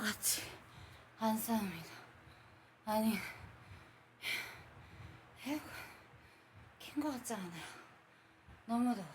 같이 안 싸웁니다. 아니, 에어컨 킨것 같지 않아요. 너무 더워.